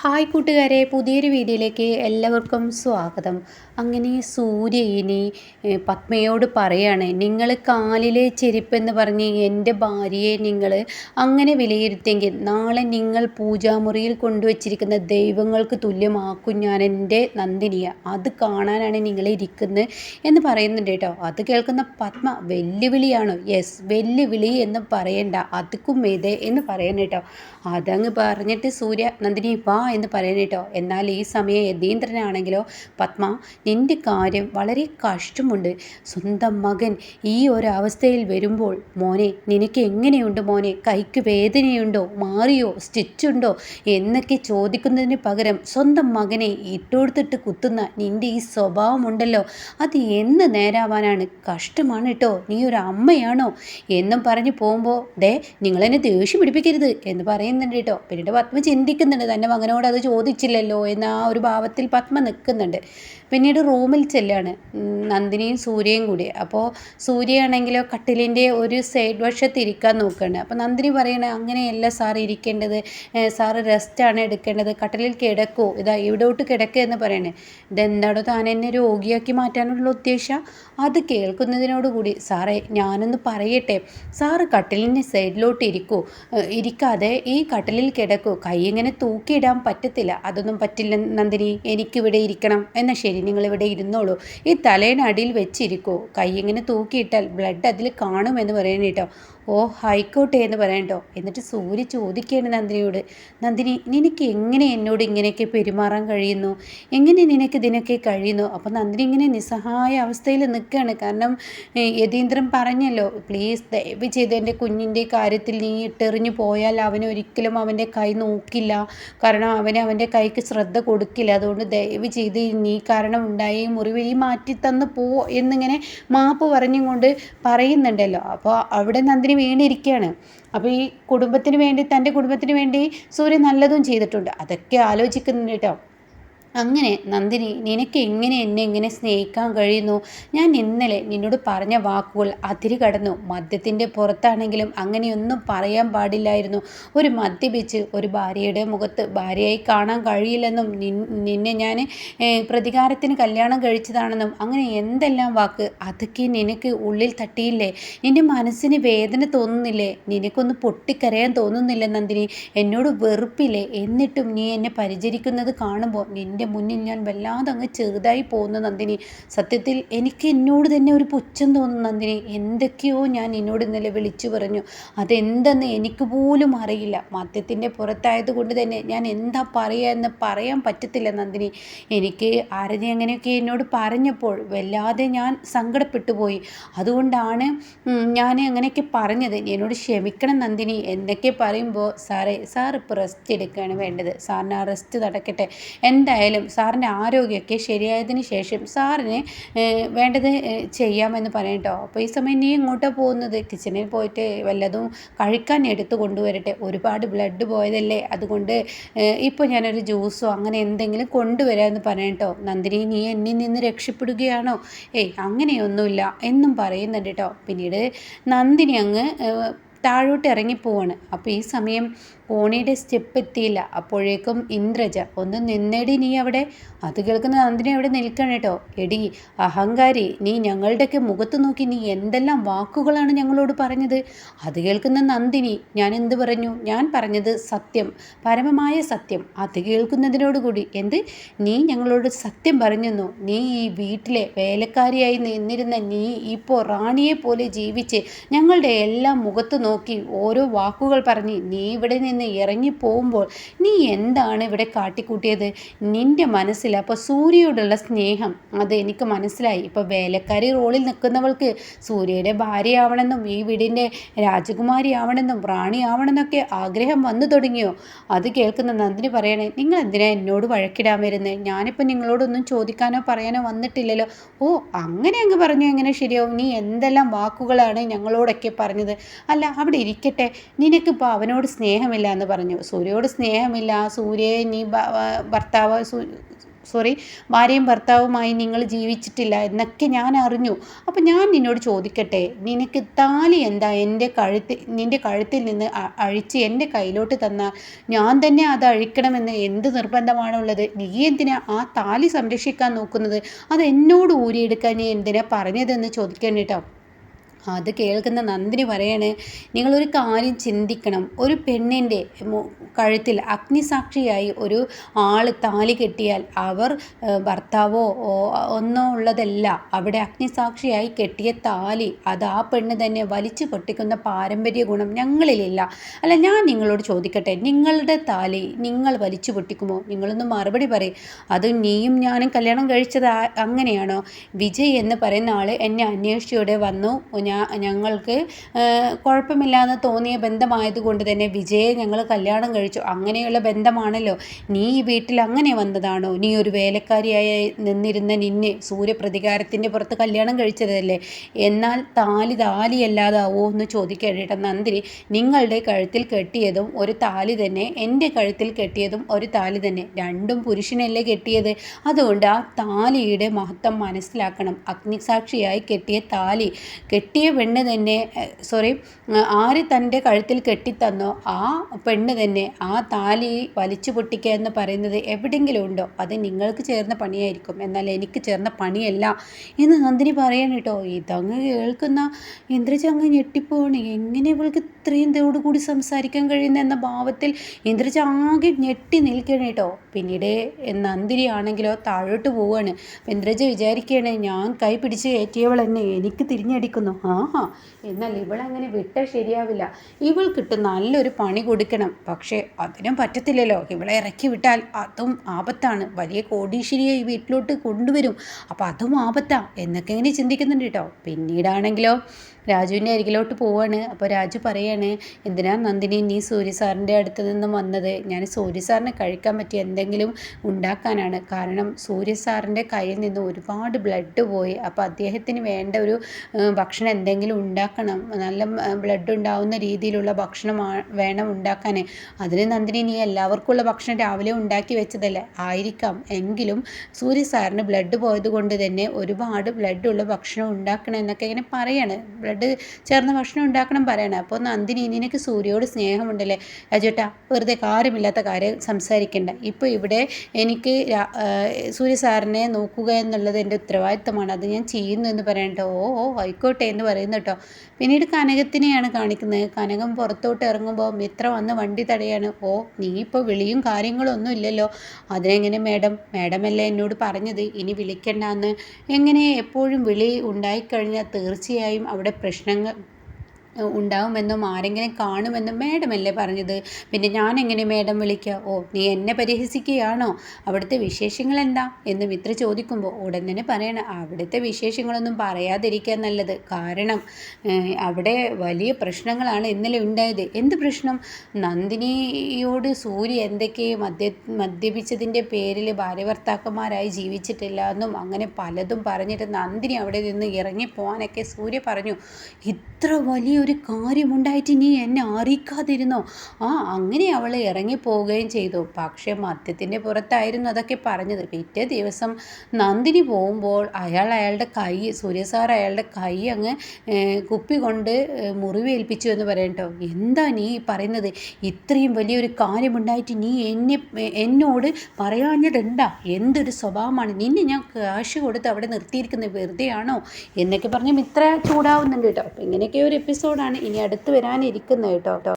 Hi കൂട്ടുകാരെ പുതിയൊരു വീഡിയോയിലേക്ക് എല്ലാവർക്കും സ്വാഗതം. അങ്ങനെ സൂര്യ ഇനി പത്മയോട് പറയാണ് നിങ്ങൾ കാലിലെ ചെരുപ്പെന്ന് പറഞ്ഞ് എന്റെ ഭാര്യയെ നിങ്ങൾ അങ്ങനെ വിലയിരുത്തിയെങ്കിൽ നാളെ നിങ്ങൾ പൂജാമുറിയിൽ കൊണ്ടുവച്ചിരിക്കുന്ന ദൈവങ്ങൾക്ക് തുല്യമാക്കും ഞാൻ എന്റെ നന്ദിനിയ. അത് കാണാനാണ് നിങ്ങളെ ഇരിക്കുന്നത് എന്ന് പറയുന്നുണ്ട് കേട്ടോ. അത് കേൾക്കുന്ന പത്മ വെല്ലുവിളിയാണോ? യെസ് വെല്ലുവിളി എന്ന് പറയണ്ട അതുക്കും മേതേ എന്ന് പറയണം കേട്ടോ. അതങ്ങ് പറഞ്ഞിട്ട് സൂര്യ നന്ദിനി വാ എന്ന് പറയണം കേട്ടോ. എന്നാൽ ഈ സമയം യതീന്ദ്രനാണെങ്കിലോ പത്മ നിന്റെ കാര്യം വളരെ കഷ്ടമുണ്ട്. സ്വന്തം മകൻ ഈ ഒരു അവസ്ഥയിൽ വരുമ്പോൾ മോനെ നിനക്ക് എങ്ങനെയുണ്ട് മോനെ? കൈക്ക് വേദനയുണ്ടോ? മാറിയോ? സ്റ്റിച്ചുണ്ടോ? എന്നൊക്കെ ചോദിക്കുന്നതിന് പകരം സ്വന്തം മകനെ ഇട്ടുകൊടുത്തിട്ട് കുത്തുന്ന നിന്റെ ഈ സ്വഭാവമുണ്ടല്ലോ. അത് എന്ന് നേരാവാനാണ്. കഷ്ടമാണ് കേട്ടോ. നീ ഒരു അമ്മയാണോ? എന്നും പറഞ്ഞു പോകുമ്പോൾ ദേ നിങ്ങളെന്നെ ദേഷ്യം പിടിപ്പിക്കരുത് എന്ന് പറയുന്നുണ്ട് കേട്ടോ. പിന്നീട് പത്മ ചിന്തിക്കുന്നുണ്ട് തന്റെ മകനോട്. അത് ചോദിച്ചില്ലല്ലോ എന്ന ആ ഒരു ഭാവത്തിൽ പത്മ നിൽക്കുന്നുണ്ട്. പിന്നീട് റൂമിൽ ചെല്ലാണ്. നന്ദിനിയും സൂര്യയും കൂടി. അപ്പോൾ സൂര്യയാണെങ്കിലോ കട്ടിലിന്റെ ഒരു സൈഡ് വശത്ത് ഇരിക്കാൻ നോക്കുകയാണ് അപ്പോൾ നന്ദിനി പറയണേ അങ്ങനെയല്ല സാർ ഇരിക്കേണ്ടത്. സാറ് റെസ്റ്റാണ് എടുക്കേണ്ടത്. കട്ടിലിൽ കിടക്കൂ. ഇതാ ഇവിടോട്ട് കിടക്കുക എന്ന് പറയണേ. ഇതെന്താണോ താൻ എന്നെ രോഗിയാക്കി മാറ്റാനുള്ള ഉദ്ദേശം? അത് കേൾക്കുന്നതിനോടുകൂടി സാറേ ഞാനൊന്ന് പറയട്ടെ. സാറ് കട്ടിലിന്റെ സൈഡിലോട്ട് ഇരിക്കൂ. ഇരിക്കാതെ ഈ കട്ടിലിൽ കിടക്കൂ. കൈ ഇങ്ങനെ തൂക്കിയിടാൻ പറ്റത്തില്ല. അതൊന്നും പറ്റില്ല നന്ദിനി. എനിക്കിവിടെ ഇരിക്കണം. എന്നാൽ ശരി നിങ്ങൾ ഇവിടെ ഇരുന്നോളൂ. ഈ തലേനടിയിൽ വെച്ചിരിക്കൂ. കൈ ഇങ്ങനെ തൂക്കിയിട്ടാൽ ബ്ലഡ് അതിൽ കാണുമെന്ന് പറയണ കേട്ടോ. ഓ ഹൈക്കോട്ടെ എന്ന് പറയണ്ടോ എന്നിട്ട് സൂര്യ ചോദിക്കുകയാണ് നന്ദിനിയോട്. നന്ദിനി നിനക്ക് എങ്ങനെ എന്നോട് ഇങ്ങനെയൊക്കെ പെരുമാറാൻ കഴിയുന്നു? എങ്ങനെ നിനക്ക് ഇതിനൊക്കെ കഴിയുന്നു? അപ്പോൾ നന്ദിനി ഇങ്ങനെ നിസ്സഹായ അവസ്ഥയിൽ നിൽക്കുകയാണ്. കാരണം യതീന്ദ്രൻ പറഞ്ഞല്ലോ പ്ലീസ് ദയവ് ചെയ്ത് എന്റെ കുഞ്ഞിന്റെ കാര്യത്തിൽ നീ ഇട്ടെറിഞ്ഞു പോയാൽ അവനൊരിക്കലും അവന്റെ കൈ നോക്കില്ല. കാരണം അവന് അവന്റെ കൈക്ക് ശ്രദ്ധ കൊടുക്കില്ല. അതുകൊണ്ട് ദയവ് ചെയ്ത് നീ കാരണം ഉണ്ടായി മുറിവ് ഈ മാറ്റി തന്നു പോ എന്നിങ്ങനെ മാപ്പ് പറഞ്ഞുകൊണ്ട് പറയുന്നുണ്ടല്ലോ. അപ്പോൾ അവിടെ നന്ദിനി വീണിരിക്കുകയാണ്. അപ്പോൾ ഈ കുടുംബത്തിന് വേണ്ടി തന്റെ കുടുംബത്തിന് വേണ്ടി സൂര്യൻ നല്ലതും ചെയ്തിട്ടുണ്ട്. അതൊക്കെ ആലോചിക്കുന്നുണ്ട് കേട്ടോ. അങ്ങനെ നന്ദിനി നിനക്ക് എങ്ങനെ എന്നെ എങ്ങനെ സ്നേഹിക്കാൻ കഴിയുന്നു? ഞാൻ ഇന്നലെ നിന്നോട് പറഞ്ഞ വാക്കുകൾ അതിരി കടന്നു. മദ്യത്തിന്റെ പുറത്താണെങ്കിലും അങ്ങനെയൊന്നും പറയാൻ പാടില്ലായിരുന്നു. ഒരു മദ്യപിച്ച് ഒരു ഭാര്യയുടെ മുഖത്ത് ഭാര്യയായി കാണാൻ കഴിയില്ലെന്നും നിന്നെ ഞാൻ പ്രതികാരത്തിന് കല്യാണം കഴിച്ചതാണെന്നും അങ്ങനെ എന്തെല്ലാം വാക്ക്? അതൊക്കെ നിനക്ക് ഉള്ളിൽ തട്ടിയില്ലേ? നിന്റെ മനസ്സിന് വേദന തോന്നുന്നില്ലേ? നിനക്കൊന്ന് പൊട്ടിക്കരയാൻ തോന്നുന്നില്ല നന്ദിനി? എന്നോട് വെറുപ്പില്ലേ? എന്നിട്ടും നീ എന്നെ പരിചരിക്കുന്നത് കാണുമ്പോൾ നിന്റെ മുന്നിൽ ഞാൻ വല്ലാതെ അങ്ങ് ചെറുതായി പോകുന്നു നന്ദിനി. സത്യത്തിൽ എനിക്ക് എന്നോട് തന്നെ ഒരു പുച്ഛം തോന്നുന്നു നന്ദിനി. എന്തൊക്കെയോ ഞാൻ എന്നോട് ഇന്നലെ വിളിച്ചു പറഞ്ഞു. അതെന്തെന്ന് എനിക്ക് പോലും അറിയില്ല. മദ്യത്തിന്റെ പുറത്തായത് കൊണ്ട് തന്നെ ഞാൻ എന്താ പറയുക എന്ന് പറയാൻ പറ്റത്തില്ല നന്ദിനി. എനിക്ക് ആരതി അങ്ങനെയൊക്കെ എന്നോട് പറഞ്ഞപ്പോൾ വല്ലാതെ ഞാൻ സങ്കടപ്പെട്ടു പോയി. അതുകൊണ്ടാണ് ഞാൻ അങ്ങനെയൊക്കെ പറഞ്ഞത്. എന്നോട് ക്ഷമിക്കണം നന്ദിനി. എന്നൊക്കെ പറയുമ്പോൾ സാറേ സാർ ഇപ്പോൾ റെസ്റ്റ് എടുക്കുകയാണ് വേണ്ടത്. സാറിന് ആ റെസ്റ്റ് നടക്കട്ടെ. എന്തായാലും എന്തായാലും സാറിന്റെ ആരോഗ്യമൊക്കെ ശരിയായതിന് ശേഷം സാറിന് വേണ്ടത് ചെയ്യാമെന്ന് പറയട്ടോ അപ്പോൾ ഈ സമയം നീ ഇങ്ങോട്ടാണ് പോകുന്നത്? കിച്ചണിൽ പോയിട്ട് വല്ലതും കഴിക്കാൻ എടുത്തു കൊണ്ടുവരട്ടെ. ഒരുപാട് ബ്ലഡ് പോയതല്ലേ? അതുകൊണ്ട് ഇപ്പോൾ ഞാനൊരു ജ്യൂസോ അങ്ങനെ എന്തെങ്കിലും കൊണ്ടുവരാമെന്ന് പറയട്ടോ നന്ദിനി നീ എന്നിൽ നിന്ന് രക്ഷപ്പെടുകയാണോ? ഏയ് അങ്ങനെയൊന്നുമില്ല. എന്നും പറയുന്നുണ്ട് കേട്ടോ. പിന്നീട് നന്ദിനി അങ്ങ് താഴോട്ട് ഇറങ്ങിപ്പോവാണ്. അപ്പോൾ ഈ സമയം കോണിയുടെ സ്റ്റെപ്പ് എത്തിയില്ല. അപ്പോഴേക്കും ഇന്ദ്രജ ഒന്ന് നിന്നടി നീ അവിടെ. അത് കേൾക്കുന്ന നന്ദിനി അവിടെ നിൽക്കണം കേട്ടോ. എടി അഹങ്കാരി നീ ഞങ്ങളുടെയൊക്കെ മുഖത്ത് നോക്കി നീ എന്തെല്ലാം വാക്കുകളാണ് ഞങ്ങളോട് പറഞ്ഞത്? അത് കേൾക്കുന്ന നന്ദിനി ഞാൻ എന്ത് പറഞ്ഞു? ഞാൻ പറഞ്ഞത് സത്യം പരമമായ സത്യം. അത് കേൾക്കുന്നതിനോടുകൂടി എന്ത്? നീ ഞങ്ങളോട് സത്യം പറഞ്ഞെന്നു. നീ ഈ വീട്ടിലെ വേലക്കാരിയായി നിന്നിരുന്ന നീ ഇപ്പോൾ റാണിയെ പോലെ ജീവിച്ച് ഞങ്ങളുടെ എല്ലാം മുഖത്ത് നോക്കി ഓരോ വാക്കുകൾ പറഞ്ഞ് നീ ഇവിടെ നിന്ന് ഇറങ്ങിപ്പോകുമ്പോൾ ഇറങ്ങി പോകുമ്പോൾ നീ എന്താണ് ഇവിടെ കാട്ടിക്കൂട്ടിയത്? നിന്റെ മനസ്സിൽ അപ്പോൾ സൂര്യയോടുള്ള സ്നേഹം. അത് എനിക്ക് മനസ്സിലായി. ഇപ്പോൾ വേലക്കാരി റോളിൽ നിൽക്കുന്നവൾക്ക് സൂര്യയുടെ ഭാര്യയാവണമെന്നും ഈ വീടിന്റെ രാജകുമാരി ആവണമെന്നും റാണി ആവണമെന്നൊക്കെ ആഗ്രഹം വന്നു തുടങ്ങിയോ? അത് കേൾക്കുന്ന നന്ദിനി പറയണേ നിങ്ങൾ എന്തിനാ എന്നോട് വഴക്കിടാൻ വരുന്നത് ഞാനിപ്പോൾ നിങ്ങളോടൊന്നും ചോദിക്കാനോ പറയാനോ വന്നിട്ടില്ലല്ലോ. ഓ അങ്ങനെ അങ്ങ് പറഞ്ഞു എങ്ങനെ ശരിയാവും? നീ എന്തെല്ലാം വാക്കുകളാണ് ഞങ്ങളോടൊക്കെ പറഞ്ഞത്? അല്ല അവിടെ ഇരിക്കട്ടെ. നിനക്കിപ്പോൾ അവനോട് സ്നേഹമില്ല എന്ന് പറഞ്ഞു. സൂര്യയോട് സ്നേഹമില്ല. സൂര്യയെ നീ ഭർത്താവ് സോറി ഭാര്യയും ഭർത്താവുമായി നിങ്ങൾ ജീവിച്ചിട്ടില്ല എന്നൊക്കെ ഞാൻ അറിഞ്ഞു. അപ്പം ഞാൻ നിന്നോട് ചോദിക്കട്ടെ നിനക്ക് താലി എന്താ? എന്റെ കഴുത്തിൽ നിന്റെ കഴുത്തിൽ നിന്ന് അഴിച്ച് എന്റെ കയ്യിലോട്ട് തന്നാൽ ഞാൻ തന്നെ അത് അഴിക്കണമെന്ന് എന്ത് നിർബന്ധമാണുള്ളത്? നീ എന്തിനാ ആ താലി സംരക്ഷിക്കാൻ നോക്കുന്നത്? അത് എന്നോട് ഊരിയെടുക്കാൻ നീ എന്തിനാ പറഞ്ഞതെന്ന് ചോദിക്കണം കേട്ടോ. അത് കേൾക്കുന്ന നന്ദിനി പറയാണ് നിങ്ങളൊരു കാര്യം ചിന്തിക്കണം. ഒരു പെണ്ണിന്റെ കഴുത്തിൽ അഗ്നിസാക്ഷിയായി ഒരു ആൾ താലി കെട്ടിയാൽ അവർ ഭർത്താവോ ഒന്നോ ഉള്ളതല്ല. അവിടെ അഗ്നിസാക്ഷിയായി കെട്ടിയ താലി അത് ആ പെണ്ണ് തന്നെ വലിച്ചു പൊട്ടിക്കുന്ന പാരമ്പര്യ ഗുണം ഞങ്ങളിലില്ല. അല്ല ഞാൻ നിങ്ങളോട് ചോദിക്കട്ടെ നിങ്ങളുടെ താലി നിങ്ങൾ വലിച്ചു പൊട്ടിക്കുമോ? നിങ്ങളൊന്ന് മറുപടി പറയും. അത് നീയും ഞാനും കല്യാണം കഴിച്ചത് അങ്ങനെയാണോ? വിജയ് എന്ന് പറയുന്ന ആൾ എന്നെ അന്വേഷിച്ചോടെ വന്നു. ഞാൻ ഞങ്ങൾക്ക് കുഴപ്പമില്ലാന്ന് തോന്നിയ ബന്ധമായതുകൊണ്ട് തന്നെ വിജയെ ഞങ്ങൾ കല്യാണം കഴിച്ചു. അങ്ങനെയുള്ള ബന്ധമാണല്ലോ. നീ ഈ വീട്ടിൽ അങ്ങനെ വന്നതാണോ? നീ ഒരു വേലക്കാരിയായി നിന്നിരുന്ന നിന്നെ സൂര്യപ്രതികാരത്തിന്റെ പുറത്ത് കല്യാണം കഴിച്ചതല്ലേ? എന്നാൽ താലി താലിയല്ലാതാവോ എന്ന് ചോദിക്കേണ്ട നന്ദിനി. നിങ്ങളുടെ കഴുത്തിൽ കെട്ടിയതും ഒരു താലി തന്നെ എന്റെ കഴുത്തിൽ കെട്ടിയതും ഒരു താലി തന്നെ. രണ്ടും പുരുഷനല്ലേ കെട്ടിയത്. അതുകൊണ്ട് ആ താലിയുടെ മഹത്വം മനസ്സിലാക്കണം. അഗ്നിസാക്ഷിയായി കെട്ടിയ താലി കെട്ടിയ പെണ്ണ് തന്നെ സോറി ആര് തന്റെ കഴുത്തിൽ കെട്ടിത്തന്നോ ആ പെണ്ണ് തന്നെ ആ താലി വലിച്ചു പൊട്ടിക്കുക എന്ന് പറയുന്നത് എവിടെയെങ്കിലും ഉണ്ടോ. അത് നിങ്ങൾക്ക് ചേർന്ന പണിയായിരിക്കും. എന്നാൽ എനിക്ക് ചേർന്ന പണിയല്ല എന്ന് നന്ദിനി പറയണം കേട്ടോ. ഇതങ്ങ് കേൾക്കുന്ന ഇന്ദ്രജ അങ്ങ് ഞെട്ടിപ്പോണ് എങ്ങനെ ഇവൾക്ക് ഇത്രയും കൂടി സംസാരിക്കാൻ കഴിയുന്ന എന്ന ഭാവത്തിൽ ഇന്ദ്രജ ആകെ ഞെട്ടി നിൽക്കണം കേട്ടോ. പിന്നീട് നന്ദിനി ആണെങ്കിലോ താഴോട്ട് പോവുകയാണ്. ഇന്ദ്രജ വിചാരിക്കുകയാണ് ഞാൻ കൈ പിടിച്ച് കയറ്റിയവൾ എന്നെ എനിക്ക് തിരിഞ്ഞടിക്കുന്നു. ആഹാ എന്നാൽ ഇവളങ്ങനെ വിട്ട ശരിയാവില്ല. ഇവൾ കിട്ടും നല്ലൊരു പണി കൊടുക്കണം. പക്ഷേ അതിനും പറ്റത്തില്ലല്ലോ. ഇവളെ ഇറക്കി വിട്ടാൽ അതും ആപത്താണ്. വലിയ കോടീശ്വരിയെ ഈ വീട്ടിലോട്ട് കൊണ്ടുവരും. അപ്പോൾ അതും ആപത്താണ് എന്നൊക്കെ ഇങ്ങനെ ചിന്തിക്കുന്നുണ്ട് കേട്ടോ. പിന്നീടാണെങ്കിലോ രാജുവിന്റെ അരികിലോട്ട് പോവാണ്. അപ്പോൾ രാജു പറയാണ് എന്തിനാ നന്ദിനി നീ സൂര്യ സാറിന്റെ അടുത്ത് നിന്നും വന്നത്? ഞാൻ സൂര്യ സാറിന് കഴിക്കാൻ പറ്റിയ എന്തെങ്കിലും ഉണ്ടാക്കാനാണ്. കാരണം സൂര്യ സാറിന്റെ കയ്യിൽ നിന്ന് ഒരുപാട് ബ്ലഡ് പോയി. അപ്പോൾ അദ്ദേഹത്തിന് വേണ്ട ഒരു ഭക്ഷണം എന്തെങ്കിലും ഉണ്ടാക്കണം. നല്ല ബ്ലഡ് ഉണ്ടാവുന്ന രീതിയിലുള്ള ഭക്ഷണം വേണം ഉണ്ടാക്കാൻ അതിന് നന്ദിനി നീ എല്ലാവർക്കുമുള്ള ഭക്ഷണം രാവിലെ ഉണ്ടാക്കി വെച്ചതല്ലേ? ആയിരിക്കാം. എങ്കിലും സൂര്യ സാറിന് ബ്ലഡ് പോയത് കൊണ്ട് തന്നെ ഒരുപാട് ബ്ലഡ് ഉള്ള ഭക്ഷണം ഉണ്ടാക്കണം എന്നൊക്കെ ഇങ്ങനെ പറയാണ്. ബ്ലഡ് ബ്ലഡ് ചേർന്ന ഭക്ഷണം ഉണ്ടാക്കണം പറയണം. അപ്പോൾ നന്ദിനി നിനക്ക് സൂര്യയോട് സ്നേഹമുണ്ടല്ലേ? രാജേട്ടാ വെറുതെ കാര്യമില്ലാത്ത കാര്യം സംസാരിക്കണ്ട. ഇപ്പോൾ ഇവിടെ എനിക്ക് സൂര്യ സാറിനെ നോക്കുക എന്നുള്ളത് എന്റെ ഉത്തരവാദിത്തമാണ്. അത് ഞാൻ ചെയ്യുന്നു എന്ന് പറയണ്ട ഓ ഓ ആയിക്കോട്ടെ എന്ന് പറയുന്നു കേട്ടോ. പിന്നീട് കനകത്തിനെയാണ് കാണിക്കുന്നത്. കനകം പുറത്തോട്ട് ഇറങ്ങുമ്പോൾ മിത്ര വന്ന് വണ്ടി തടയാണ്. ഓ നീ ഇപ്പോൾ വിളിയും കാര്യങ്ങളൊന്നും ഇല്ലല്ലോ. അതിനെങ്ങനെ മേഡം? മേഡമല്ലേ എന്നോട് പറഞ്ഞത്. ഇനി വിളിക്കണ്ടെന്ന്. എങ്ങനെ എപ്പോഴും വിളി ഉണ്ടായിക്കഴിഞ്ഞാൽ തീർച്ചയായും അവിടെ प्रश्न ഉണ്ടാവുമെന്നും ആരെങ്കിലും കാണുമെന്നും മേഡമല്ലേ പറഞ്ഞത്? പിന്നെ ഞാൻ എങ്ങനെ മേഡം വിളിക്കുക ഓ നീ എന്നെ പരിഹസിക്കുകയാണോ? അവിടുത്തെ വിശേഷങ്ങൾ എന്താ എന്ന് മിത്ര ചോദിക്കുമ്പോൾ ഉടൻ തന്നെ പറയണം അവിടുത്തെ വിശേഷങ്ങളൊന്നും പറയാതിരിക്കാൻ നല്ലത്. കാരണം അവിടെ വലിയ പ്രശ്നങ്ങളാണ് ഇന്നലെ ഉണ്ടായത്. എന്ത് പ്രശ്നം? നന്ദിനിയോട് സൂര്യ എന്തൊക്കെ മദ്യ മദ്യപിച്ചതിന്റെ പേരിൽ ഭാര്യഭർത്താക്കന്മാരായി ജീവിച്ചിട്ടില്ല എന്നും അങ്ങനെ പലതും പറഞ്ഞിട്ട് നന്ദിനി അവിടെ നിന്ന് ഇറങ്ങിപ്പോവാനൊക്കെ സൂര്യ പറഞ്ഞു. ഇത്ര വലിയൊരു ഒരു കാര്യമുണ്ടായിട്ട് നീ എന്നെ അറിയിക്കാതിരുന്നോ? ആ അങ്ങനെ അവൾ ഇറങ്ങിപ്പോവുകയും ചെയ്തു. പക്ഷേ മദ്യത്തിന്റെ പുറത്തായിരുന്നു അതൊക്കെ പറഞ്ഞത്. പിറ്റേ ദിവസം നന്ദിനി പോകുമ്പോൾ അയാൾ അയാളുടെ കൈ സൂര്യ സാർ അയാളുടെ കൈ അങ്ങ് കുപ്പി കൊണ്ട് മുറിവേൽപ്പിച്ചു എന്ന് പറയട്ടോ എന്താ നീ പറയുന്നത്? ഇത്രയും വലിയൊരു കാര്യമുണ്ടായിട്ട് നീ എന്നെ എന്നോട് പറയാഞ്ഞതെന്താ? എന്തൊരു സ്വഭാവമാണ്? നിന്നെ ഞാൻ കാശ് കൊടുത്ത് അവിടെ നിർത്തിയിരിക്കുന്നത് വെറുതെയാണോ? എന്നൊക്കെ പറഞ്ഞ് ഇത്ര ചൂടാവുന്നുണ്ട് കേട്ടോ. അപ്പം ഇങ്ങനെയൊക്കെ ഒരു എപ്പിസോഡ് എപ്പിസോഡാണ് ഇനി അടുത്ത് വരാനിരിക്കുന്നത് കേട്ടോ.